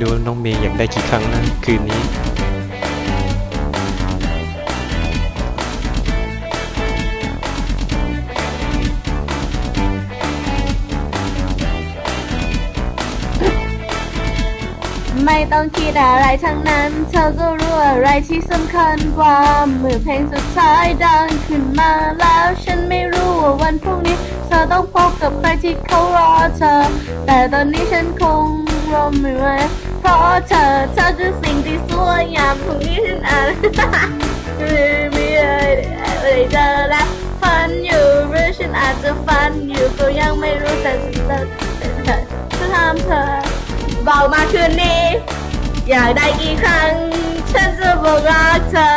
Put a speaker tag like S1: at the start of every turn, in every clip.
S1: ดูว่าน้องเมย์อยากได้กี่ครั้งนะคืนนี้
S2: ไม่ต้องคิดอะไรทั้งนั้น เธอก็รู้อะไรที่สำคัญกว่าเมื่อเพลงสุดท้ายดังขึ้นมาแล้วฉันไม่รู้ว่าวันพรุ่งนี้ เธอต้องพบกับใครที่เขารอเธอ แต่ตอนนี้ฉันคง รอไม่ไหวเพราะเธอเธอคือสิ่งที่สวยงามพรุ่งนี้ฉันอ่านไม่มีอะไรอะไรเจอแล้วฝันอยู่หรือฉันอาจจะฝันอยู่ก็ยังไม่รู้แต่ฉันจะจะทำเธอบอกมาคืนนี้ อยากได้กี่ครั้ง ฉันจะบอกรักเธอ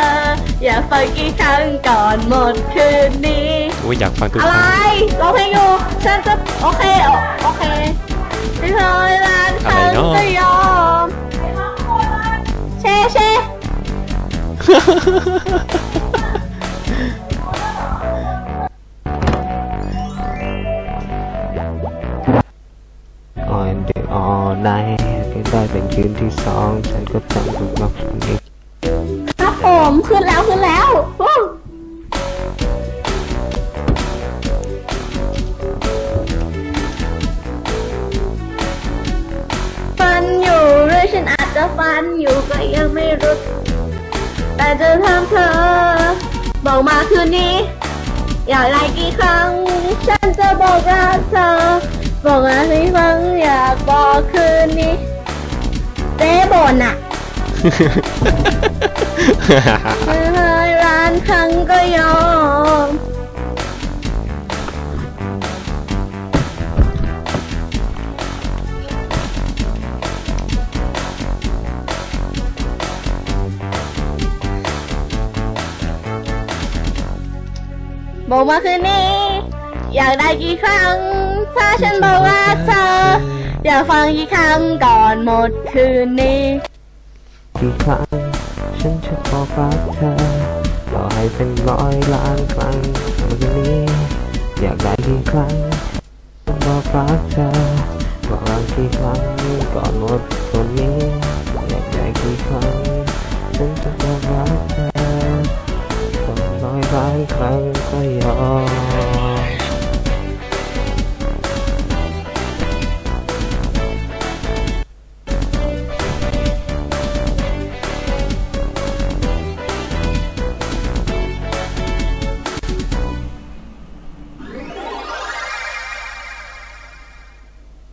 S2: อยากฟังกี่ครั้งก่อนหมดคืนนี้
S1: โอ้ยอยากฟังทุก
S2: อะ
S1: ค
S2: ไร
S1: รั้ง
S2: ร้องเพลงอยู่ฉันจะโอเคโอโอเคไม่เคย อ่
S3: อนดึกอ่อนไหนก็ได้เป็นคืนที่สอง ฉันก็ทำทุกอย่างนี้
S2: ครับผมขึ้นแล้วขึ้นแล้วฟันอยู่หรือฉันอาจจะฟันอยู่ก็ยังไม่รู้ แต่จะทำเธอ บอกมาคืนนี้ อยากไล่กี่ครั้ง ฉันจะบอกรักเธอ บอกมากี่ครั้งอยากบอกคืนนี้เจ๊บ่นอะเมื่อร้านครั้งก็ยอม บอกมาคืนนี้ อยากได้กี่ครั้ง ถ้าฉันบอกรักเธอ อยากฟังกี่ครั้งก่อนหมดคืนนี้
S3: กี่ครั้ง ฉันจะบอกรักเธอต่อให้เป็นร้อยล้านครั้งเมื่นี้ อยากได้กี่ครั้งบอกรักเธอบอกรักกี่ครั้งก่อนหมดคืนนี้อยากได้กี่ครั้งฉันจะบอกรักเธอ 看看太阳